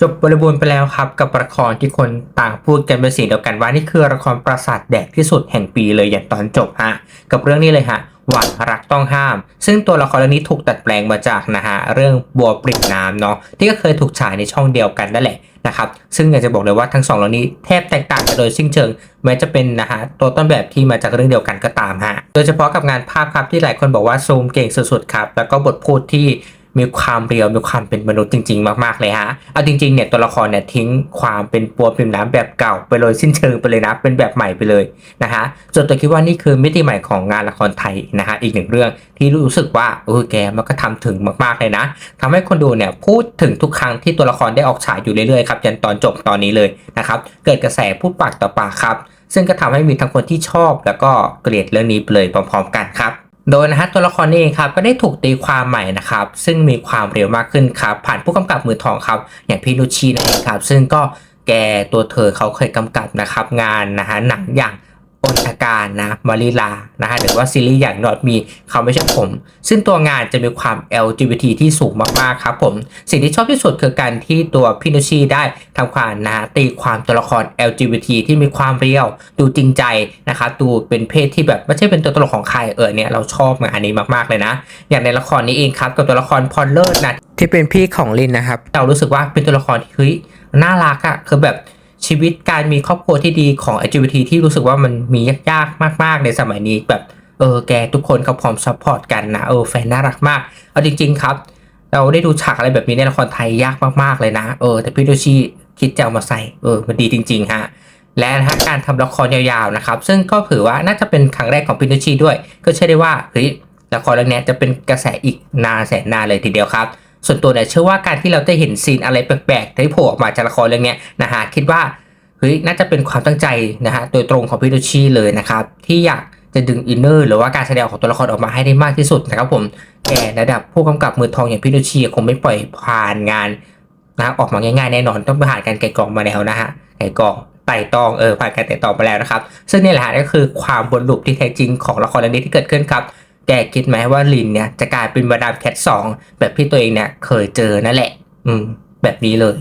จบบริบูรณ์ไปแล้วครับกับละครที่คนต่างพูดกันเป็นเสียงเดียวกันว่านี่คือละครประสาทแดกที่สุดแห่งปีเลยอย่างตอนจบฮะกับเรื่องนี้เลยฮะหวานรักต้องห้าม ซึ่งตัวละครเรื่องนี้ถูกตัดแปลงมาจากนะฮะเรื่องบัวปริ่มน้ำเนาะที่ก็เคยถูกฉายในช่องเดียวกันนั่นแหละนะครับซึ่งอยากจะบอกเลยว่าทั้งสองเรื่องนี้แทบแตกต่างกันโดยสิ้นเชิง แม้จะเป็นนะฮะตัวต้นแบบที่มาจากเรื่องเดียวกันก็ตามฮะโดยเฉพาะกับงานภาพครับที่หลายคนบอกว่าซูมเก่งสุดๆครับแล้วก็บทพูดที่ มีความเรียวมีความเป็นมนุษย์จริง ๆ มากๆเลยฮะเอาจริงๆเนี่ยตัวละครเนี่ยทิ้งความเป็นปัวปริ่มน้ำแบบเก่าไปเลยสิ้นเชิงไปเลยนะเป็นแบบใหม่ไปเลยนะฮะส่วนตัวคิดว่านี่คือมิติใหม่ของงานละครไทยนะฮะอีกหนึ่งเรื่องที่รู้สึกว่าเออแกมันก็ทำถึงมากๆเลยนะทำให้คนดูเนี่ยพูดถึงทุกครั้งที่ตัวละครได้ออกฉายอยู่เรื่อยๆครับยันตอนจบตอนนี้เลยนะครับเกิดกระแสพูดปากต่อปากครับซึ่งก็ทำให้มีทั้งคนที่ชอบแล้วก็เกลียดเรื่องนี้ไปเลยพร้อม ๆ กันครับ โดยนะฮะตัวละครนี้เองครับก็ได้ถูกตีความใหม่นะครับซึ่งมีความเร็วมากขึ้นครับผ่านผู้กำกับมือทองครับอย่างพี่นุชชีนะครับซึ่งก็แกตัวเธอเขาเคยกำกับนะครับงานนะฮะหนังอย่าง นทการนะมาริลานะฮะหรือว่าซีรีส์อย่างนอตมีเขาไม่ใช่ผม ซึ่งตัวงานจะมีความ LGBT ที่สูงมากๆครับผม สิ่งที่ชอบที่สุดคือการที่ตัวพี่นุชีได้ทำความนะฮะตีความตัวละคร LGBT ที่มีความเรียว ดูจริงใจนะครับดูเป็นเพศที่แบบไม่ใช่เป็นตัวตลกของใครเออเนี่ยเราชอบงานนี้มากๆเลยนะ อย่างในละครนี้เองครับกับตัวละครพรเลิศนะที่เป็นพี่ของลินนะครับ เรารู้สึกว่าเป็นตัวละครที่เฮ้ยน่ารักอะคือแบบ ชีวิตการมีครอบครัวที่ดีของ LGBT ที่รู้สึกว่ามันมียากๆมาก ๆ ในสมัยนี้แบบเออแกทุกคนเขาพร้อมซัพพอร์ตกันนะเออแฟนน่ารักมาก เอาจริง ๆ ครับ เราได้ดูฉากอะไรแบบนี้ในละครไทยยากมากๆเลยนะเออแต่พี่โดชิคิดจะเอามาใส่เออมันดีจริง ๆ ฮะ และนะฮะการทำละครยาวๆนะครับ ซึ่งก็ถือว่าน่าจะเป็นครั้งแรกของพินโนชีด้วย ก็เชื่อได้ว่าเฮ้ยละครเรื่องนี้จะเป็นกระแสอีกนานแสนนานเลยทีเดียวครับ ส่วนตัวเนี่ยเชื่อว่าการที่เราได้เห็นซีนอะไรแปลกๆที่โผล่ออกมาจากละครเรื่องนี้นะฮะคิดว่าเฮ้ยน่าจะเป็นความตั้งใจนะฮะโดยตรงของพินโนชีเลยนะครับที่อยากจะดึงอินเนอร์หรือว่าการแสดงของตัวละครออกมาให้ได้มากที่สุดนะครับผมแกระดับผู้กำกับมือทองอย่างพินโนชีคงไม่ปล่อยผ่านงานนะออกมาง่ายๆแน่นอนต้องผ่านการไก่กองมาแล้วนะฮะไก่กองไต่ตองเออผ่านการไต่ตองมาแล้วนะครับ ซึ่งนี่แหละฮะก็คือความบนลุปที่แท้จริงของละครเรื่องนี้ที่เกิดขึ้นครับ แกคิดไหมว่าลินเนี่ยจะกลายเป็นมาดามแคทสองแบบที่ตัวเองเนี่ยเคยเจอนั่นแหละ อืม แบบนี้เลย